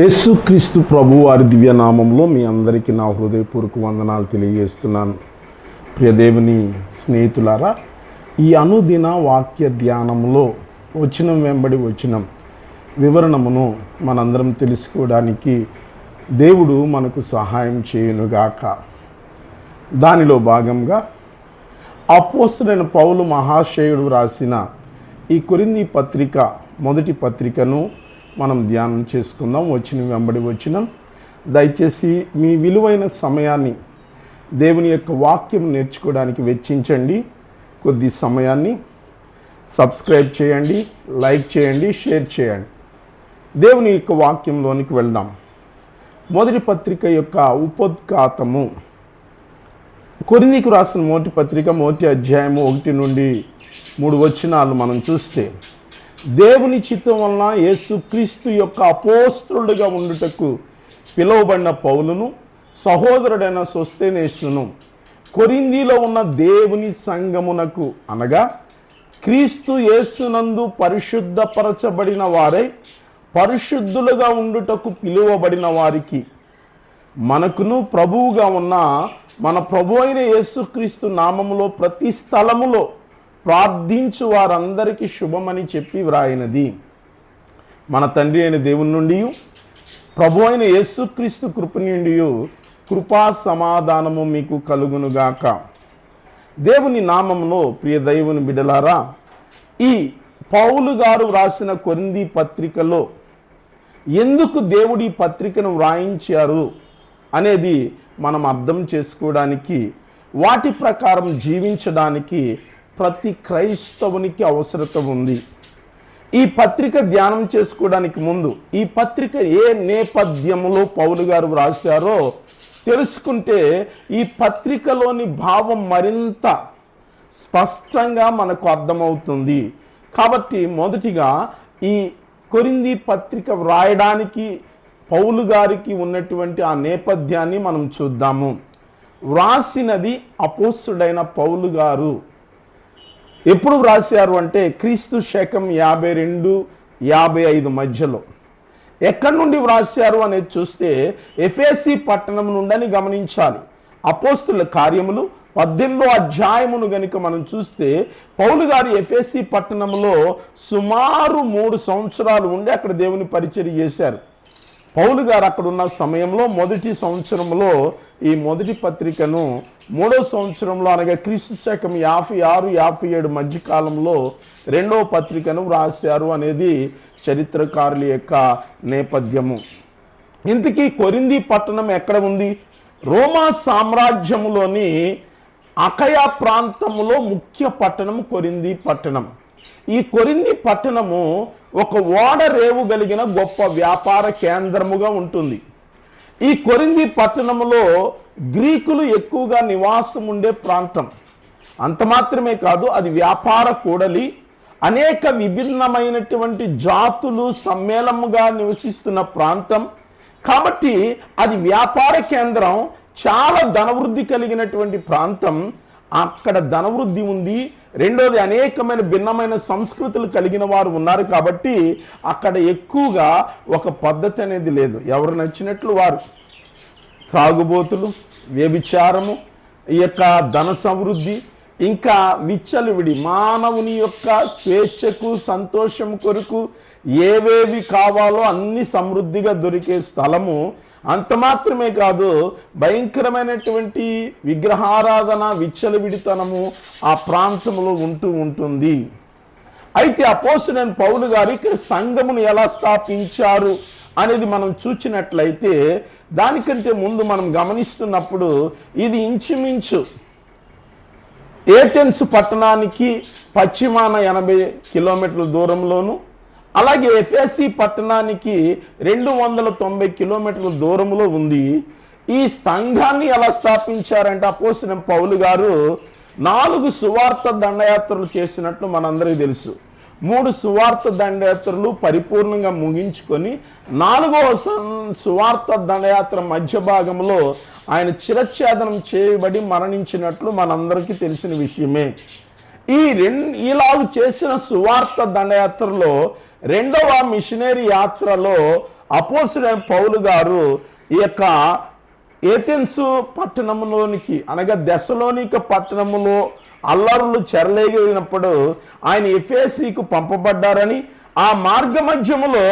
యేసుక్రీస్తు ప్రభు వారి దివ్యనామంలో మీ అందరికీ నా హృదయపూర్వక వందనాలు తెలియజేస్తున్నాను. ప్రియదేవుని స్నేహితులారా ఈ అనుదిన వాక్య ధ్యానంలో వచనం వెంబడి వచనం వివరణమును మనందరం తెలుసుకోవడానికి దేవుడు మనకు సహాయం చేయునుగాక. దానిలో భాగంగా అపోస్తుడైన పౌలు మహాశయుడు రాసిన ఈ కొరింది పత్రిక మొదటి పత్రికను మనం ధ్యానం చేసుకుందాం. వచ్చిన వెంబడి వచ్చిన. దయచేసి మీ విలువైన సమయాన్ని దేవుని యొక్క వాక్యం నేర్చుకోవడానికి వెచ్చించండి. కొద్ది సమయాన్ని సబ్స్క్రైబ్ చేయండి లైక్ చేయండి షేర్ చేయండి. దేవుని యొక్క వాక్యంలోనికి వెళ్దాం. మొదటి పత్రిక యొక్క ఉపోద్ఘాతము. కొరిందికి రాసిన మొదటి పత్రిక మొదటి అధ్యాయము ఒకటి నుండి మూడు వచనాలు మనం చూస్తే దేవుని చిత్తం వలన యేసుక్రీస్తు యొక్క అపోస్త్రుడిగా ఉండుటకు పిలువబడిన పౌలును సహోదరుడైన సొస్తేనేసును కొరిందీలో ఉన్న దేవుని సంగమునకు అనగా క్రీస్తు యేసునందు పరిశుద్ధపరచబడిన వారై పరిశుద్ధులుగా ఉండుటకు పిలువబడిన వారికి మనకును ప్రభువుగా ఉన్న మన ప్రభు అయిన యేసుక్రీస్తు నామములో ప్రతి స్థలములో ప్రార్థించు వారందరికీ శుభమని చెప్పి వ్రాయినది. మన తండ్రి అయిన దేవుని నుండి ప్రభు అయిన యేసుక్రీస్తు కృప నుండి కృపా సమాధానము మీకు కలుగునుగాక దేవుని నామంలో ప్రియ దైవుని బిడలారా ఈ పౌలు గారు వ్రాసిన కొరింది పత్రికలో ఎందుకు దేవుడి పత్రికను వ్రాయించారు అనేది మనం అర్థం చేసుకోవడానికి వాటి ప్రకారం జీవించడానికి ప్రతి క్రైస్తవునికి అవసరత ఉంది. ఈ పత్రిక ధ్యానం చేసుకోవడానికి ముందు ఈ పత్రిక ఏ నేపథ్యంలో పౌలు గారు వ్రాశారో తెలుసుకుంటే ఈ పత్రికలోని భావం మరింత స్పష్టంగా మనకు అర్థమవుతుంది. కాబట్టి మొదటిగా ఈ కొరింది పత్రిక వ్రాయడానికి పౌలు గారికి ఉన్నటువంటి ఆ నేపథ్యాన్ని మనం చూద్దాము. వ్రాసినది అపోస్తుడైన పౌలు గారు. ఎప్పుడు వ్రాసారు అంటే క్రీస్తు శకం యాభై రెండు యాభై ఐదు మధ్యలో. ఎక్కడి నుండి వ్రాసారు అనేది చూస్తే ఎఫ్ఎస్సి పట్టణం నుండని గమనించాలి. అపోస్తుల కార్యములు పద్దెనిమిదో అధ్యాయమును గనుక మనం చూస్తే పౌలు గారు ఎఫ్ఎస్సి పట్టణంలో సుమారు మూడు సంవత్సరాలు ఉండి అక్కడ దేవుని పరిచయం చేశారు. పౌలు గారు అక్కడ ఉన్న సమయంలో మొదటి సంవత్సరంలో ఈ మొదటి పత్రికను మూడో సంవత్సరంలో అనగా క్రీస్తు శకం యాభై ఆరు యాభై ఏడు మధ్యకాలంలో రెండవ పత్రికను వ్రాశారు అనేది చరిత్రకారుల యొక్క నేపథ్యము. ఇంతకీ కొరింది పట్టణం ఎక్కడ ఉంది? రోమా సామ్రాజ్యములోని అకయా ప్రాంతంలో ముఖ్య పట్టణం కొరింది పట్టణం. ఈ కొరింది పట్టణము ఒక ఓడ రేవు కలిగిన గొప్ప వ్యాపార కేంద్రముగా ఉంటుంది. ఈ కొరింది పట్టణములో గ్రీకులు ఎక్కువగా నివాసం ఉండే ప్రాంతం. అంత మాత్రమే కాదు అది వ్యాపార కూడలి. అనేక విభిన్నమైనటువంటి జాతులు సమ్మేళముగా నివసిస్తున్న ప్రాంతం. కాబట్టి అది వ్యాపార కేంద్రం చాలా ధనవృద్ధి కలిగినటువంటి ప్రాంతం. అక్కడ ధనవృద్ధి ఉంది రెండోది అనేకమైన భిన్నమైన సంస్కృతులు కలిగిన వారు ఉన్నారు కాబట్టి అక్కడ ఎక్కువగా ఒక పద్ధతి అనేది లేదు. ఎవరు నచ్చినట్లు వారు త్రాగుబోతులు వ్యభిచారము ఈ యొక్క ధన సమృద్ధి ఇంకా విచ్చలవిడి మానవుని యొక్క స్వేచ్ఛకు సంతోషం కొరకు ఏవేవి కావాలో అన్ని సమృద్ధిగా దొరికే స్థలము అంత మాత్రమే కాదు భయంకరమైనటువంటి విగ్రహారాధన విచ్చలవిడితనము ఆ ప్రాంతంలో ఉంటూ ఉంటుంది. అయితే అపోసుడైన పౌలు గారు ఇక్కడ సంఘమును ఎలా స్థాపించారు అనేది మనం చూచినట్లయితే దానికంటే ముందు మనం గమనిస్తున్నప్పుడు ఇది ఇంచుమించు ఏటెన్స్ పట్టణానికి పశ్చిమాన ఎనభై కిలోమీటర్ల దూరంలోను అలాగే ఎఫ్ఎస్సి పట్టణానికి రెండు వందల తొంభై కిలోమీటర్ల దూరంలో ఉంది. ఈ సంఘాన్ని ఎలా స్థాపించారంటే? అపోసిన పౌలు గారు నాలుగు సువార్త దండయాత్రలు చేసినట్లు మనందరికీ తెలుసు. మూడు సువార్త దండయాత్రలు పరిపూర్ణంగా ముగించుకొని నాలుగవ సం- సువార్త దండయాత్ర మధ్య భాగంలో ఆయన చిరఛేదనం చేయబడి మరణించినట్లు మనందరికీ తెలిసిన విషయమే. ఈ రెండు ఇలాగ చేసిన సువార్త దండయాత్రలో రెండవ మిషనరీ యాత్రలో అపోసుడైన పౌలు గారు ఈ యొక్క ఏథెన్సు పట్టణంలోనికి అనగా దశలోనిక పట్టణములో అల్లరులు చెరలేగినప్పుడు ఆయన ఎఫేసీకు పంపబడ్డారని ఆ మార్గ మధ్యములో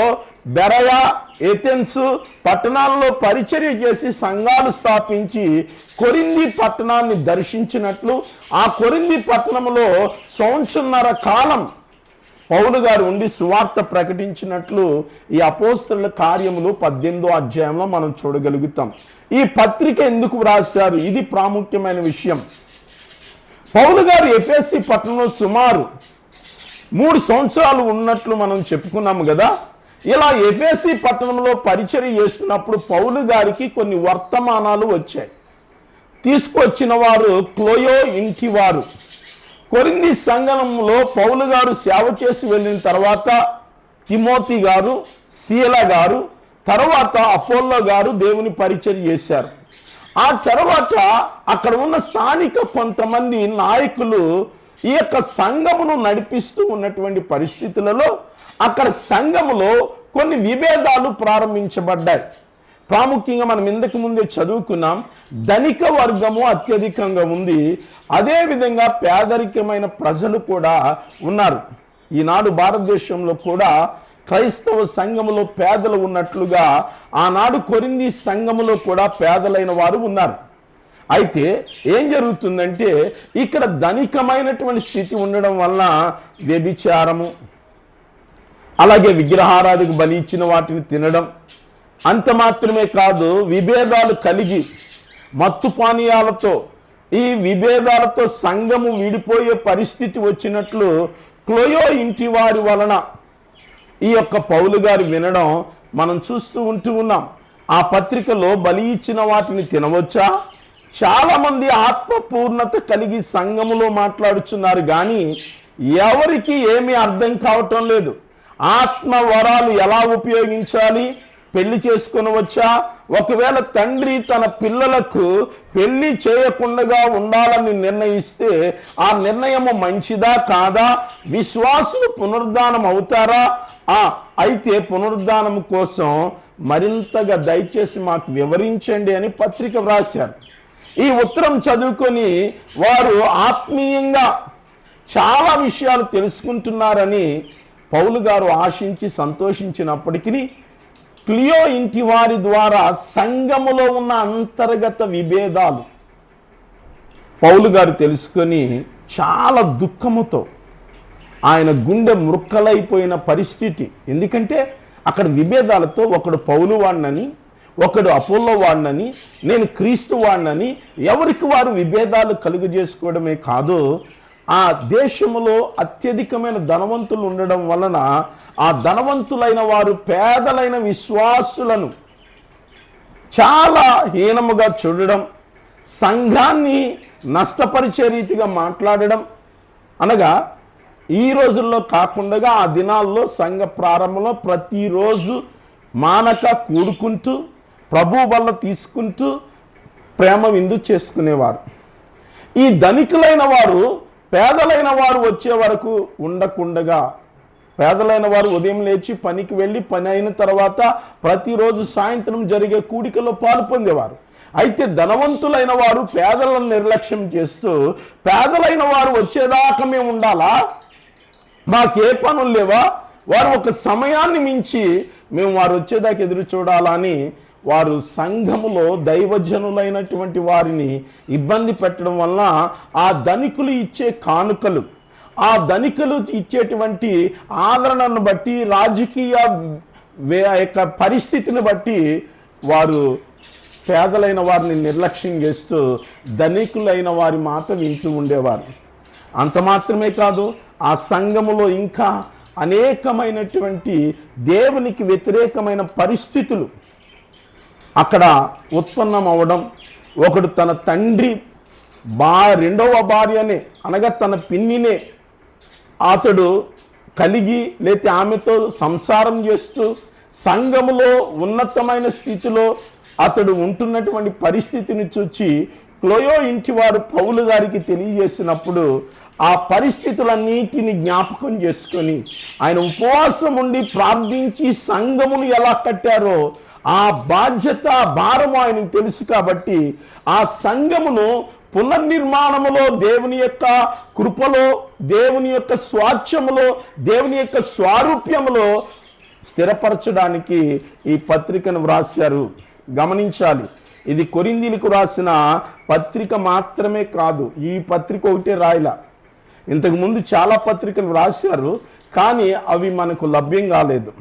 బెరయా ఏథెన్సు పట్టణాల్లో పరిచర్య చేసి సంఘాలు స్థాపించి కొరింది పట్టణాన్ని దర్శించినట్లు ఆ కొరింది పట్టణంలో సంవత్సరన్నర కాలం పౌలు గారు ఉండి సువార్త ప్రకటించినట్లు ఈ అపోస్తల కార్యములు పద్దెనిమిదో అధ్యాయంలో మనం చూడగలుగుతాం. ఈ పత్రిక ఎందుకు రాశారు ఇది ప్రాముఖ్యమైన విషయం. పౌలు గారు ఎఫ్ఎస్సి పట్టణంలో సుమారు మూడు సంవత్సరాలు ఉన్నట్లు మనం చెప్పుకున్నాము కదా. ఇలా ఎఫ్ఎస్సి పట్టణంలో పరిచయం చేస్తున్నప్పుడు పౌలు గారికి కొన్ని వర్తమానాలు వచ్చాయి. తీసుకొచ్చిన వారు క్లోయో ఇంటి వారు. కొరింది సంగమంలో పౌలు గారు సేవ చేసి వెళ్ళిన తర్వాత తిమోతి గారు శీల గారు తర్వాత అపోల్లో గారు దేవుని పరిచయం చేశారు. ఆ తర్వాత అక్కడ ఉన్న స్థానిక కొంతమంది నాయకులు ఈ యొక్క సంఘమును నడిపిస్తూ ఉన్నటువంటి పరిస్థితులలో అక్కడ సంఘములో కొన్ని విభేదాలు ప్రారంభించబడ్డాయి. ప్రాముఖ్యంగా మనం ఇంతకు ముందే చదువుకున్నాం. ధనిక వర్గము అత్యధికంగా ఉంది. అదే విధంగా పేదరికమైన ప్రజలు కూడా ఉన్నారు. ఈనాడు భారతదేశంలో కూడా క్రైస్తవ సంఘములో పేదలు ఉన్నట్లుగా ఆనాడు కొరింది సంఘములో కూడా పేదలైన వారు ఉన్నారు. అయితే ఏం జరుగుతుందంటే ఇక్కడ ధనికమైనటువంటి స్థితి ఉండడం వలన వ్యభిచారము అలాగే విగ్రహారాధికి బలి ఇచ్చిన వాటిని తినడం అంత మాత్రమే కాదు విభేదాలు కలిగి మత్తు పానీయాలతో ఈ విభేదాలతో సంఘము విడిపోయే పరిస్థితి వచ్చినట్లు క్లోయో ఇంటి వారి వలన ఈ యొక్క పౌలు గారు వినడం మనం చూస్తూ ఉంటూ ఉన్నాం. ఆ పత్రికలో బలి ఇచ్చిన వాటిని తినవచ్చా? చాలామంది ఆత్మపూర్ణత కలిగి సంఘములో మాట్లాడుచున్నారు కానీ ఎవరికి ఏమీ అర్థం కావటం లేదు. ఆత్మ వరాలు ఎలా ఉపయోగించాలి? పెళ్ళి చేసుకునవచ్చా ఒకవేళ తండ్రి తన పిల్లలకు పెళ్ళి చేయకుండా ఉండాలని నిర్ణయిస్తే ఆ నిర్ణయము మంచిదా కాదా? విశ్వాసులు పునరుద్ధానం అవుతారా? ఆ అయితే పునరుద్ధానం కోసం మరింతగా దయచేసి మాకు వివరించండి అని పత్రిక వ్రాశారు. ఈ ఉత్తరం చదువుకొని వారు ఆత్మీయంగా చాలా విషయాలు తెలుసుకుంటున్నారని పౌలు గారు ఆశించి సంతోషించినప్పటికీ క్లియో ఇంటి వారి ద్వారా సంఘములో ఉన్న అంతర్గత విభేదాలు. పౌలు గారు తెలుసుకొని చాలా దుఃఖముతో ఆయన గుండె మృక్కలైపోయిన పరిస్థితి. ఎందుకంటే అక్కడ విభేదాలతో ఒకడు పౌలు వాడినని ఒకడు అపోలో వాడినని నేను క్రీస్తు వాడినని ఎవరికి వారు విభేదాలు కలుగు చేసుకోవడమే కాదు ఆ దేశంలో అత్యధికమైన ధనవంతులు ఉండడం వలన ఆ ధనవంతులైన వారు పేదలైన విశ్వాసులను చాలా హీనముగా చూడడం సంఘాన్ని నష్టపరిచే రీతిగా మాట్లాడడం. అనగా ఈ రోజుల్లో కాకుండా ఆ దినాల్లో సంఘ ప్రారంభంలో ప్రతిరోజు మానక కూడుకుంటూ ప్రభు వల్ల తీసుకుంటూ ప్రేమ విందు చేసుకునేవారు. ఈ ధనికులైన వారు పేదలైన వారు వచ్చే వరకు ఉండకుండగా పేదలైన వారు ఉదయం లేచి పనికి వెళ్ళి పని అయిన తర్వాత ప్రతిరోజు సాయంత్రం జరిగే కూడికలో పాలు పొందేవారు. అయితే ధనవంతులైన వారు పేదలను నిర్లక్ష్యం చేస్తూ పేదలైన వారు వచ్చేదాకా మేము ఉండాలా? మాకే పనులు లేవా? వారు ఒక సమయాన్ని మించి మేము వారు వచ్చేదాకా ఎదురు చూడాలని వారు సంఘములో దైవజనులైనటువంటి వారిని ఇబ్బంది పెట్టడం వలన ఆ ధనికులు ఇచ్చే కానుకలు ఆ ధనికులు ఇచ్చేటువంటి ఆదరణను బట్టి రాజకీయ యొక్క పరిస్థితిని బట్టి వారు పేదలైన వారిని నిర్లక్ష్యం చేస్తూ ధనికులైన వారి మాట వింటూ ఉండేవారు. అంత మాత్రమే కాదు ఆ సంఘములో ఇంకా అనేకమైనటువంటి దేవునికి వ్యతిరేకమైన పరిస్థితులు అక్కడ ఉత్పన్నం అవ్వడం ఒకడు తన తండ్రి బా రెండవ భార్యనే అనగా తన పిన్నినే అతడు కలిగి లేతే ఆమెతో సంసారం చేస్తూ సంఘములో ఉన్నతమైన స్థితిలో అతడు ఉంటున్నటువంటి పరిస్థితిని చూచి క్లోయో ఇంటి వారు పౌలు గారికి తెలియజేసినప్పుడు ఆ పరిస్థితులన్నిటిని జ్ఞాపకం చేసుకొని ఆయన ఉపవాసం ఉండి ప్రార్థించి సంఘమును ఎలా కట్టారో ఆ బాధ్యత భారం భారము ఆయనకు తెలుసు కాబట్టి ఆ సంఘమును పునర్నిర్మాణములో దేవుని యొక్క కృపలో దేవుని యొక్క స్వాచ్ఛములో దేవుని యొక్క స్వారూప్యములో స్థిరపరచడానికి ఈ పత్రికను వ్రాశారు. గమనించాలి. ఇది కొరిందీలకు రాసిన పత్రిక మాత్రమే కాదు ఈ పత్రిక ఒకటే రాయల. ఇంతకుముందు చాలా పత్రికలు రాశారు కానీ అవి మనకు లభ్యం కాలేదు.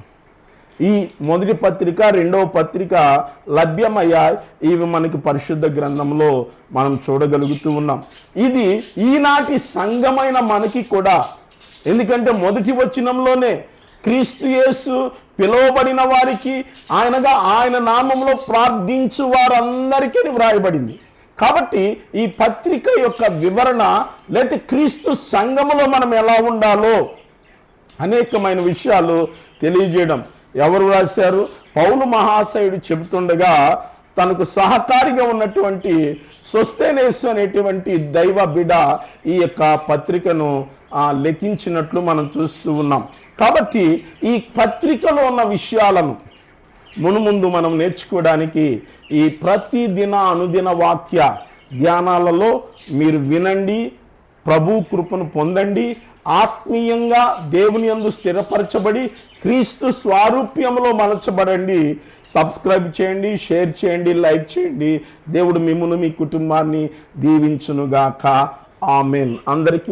ఈ మొదటి పత్రిక రెండవ పత్రిక లభ్యమయ్యాయి ఇవి మనకి పరిశుద్ధ గ్రంథంలో మనం చూడగలుగుతూ ఉన్నాం. ఇది ఈనాటి సంఘమైన మనకి కూడా. ఎందుకంటే మొదటి వచనంలోనే క్రీస్తు యేసు పిలువబడిన వారికి ఆయనగా ఆయన నామంలో ప్రార్థించు వారందరికీ వ్రాయబడింది. కాబట్టి ఈ పత్రిక యొక్క వివరణ లేకపోతే క్రీస్తు సంఘములో మనం ఎలా ఉండాలో అనేకమైన విషయాలు తెలియజేయడం. ఎవరు రాశారు? పౌలు మహాశయుడు చెబుతుండగా తనకు సహకారిగా ఉన్నటువంటి స్వస్థేనేసు అనేటువంటి దైవ బిడ ఈ యొక్క పత్రికను లెక్కించినట్లు మనం చూస్తూ ఉన్నాం. కాబట్టి ఈ పత్రికలో ఉన్న విషయాలను మునుముందు మనం నేర్చుకోవడానికి ఈ ప్రతి దిన అనుదిన వాక్య ధ్యానాలలో మీరు వినండి ప్రభు కృపను పొందండి ఆత్మీయంగా దేవుని అందు స్థిరపరచబడి క్రీస్తు స్వారూప్యంలో మలచబడండి. సబ్స్క్రైబ్ చేయండి షేర్ చేయండి లైక్ చేయండి. దేవుడు మిమ్మల్ని మీ కుటుంబాన్ని దీవించునుగాక. ఆమెన్. అందరికీ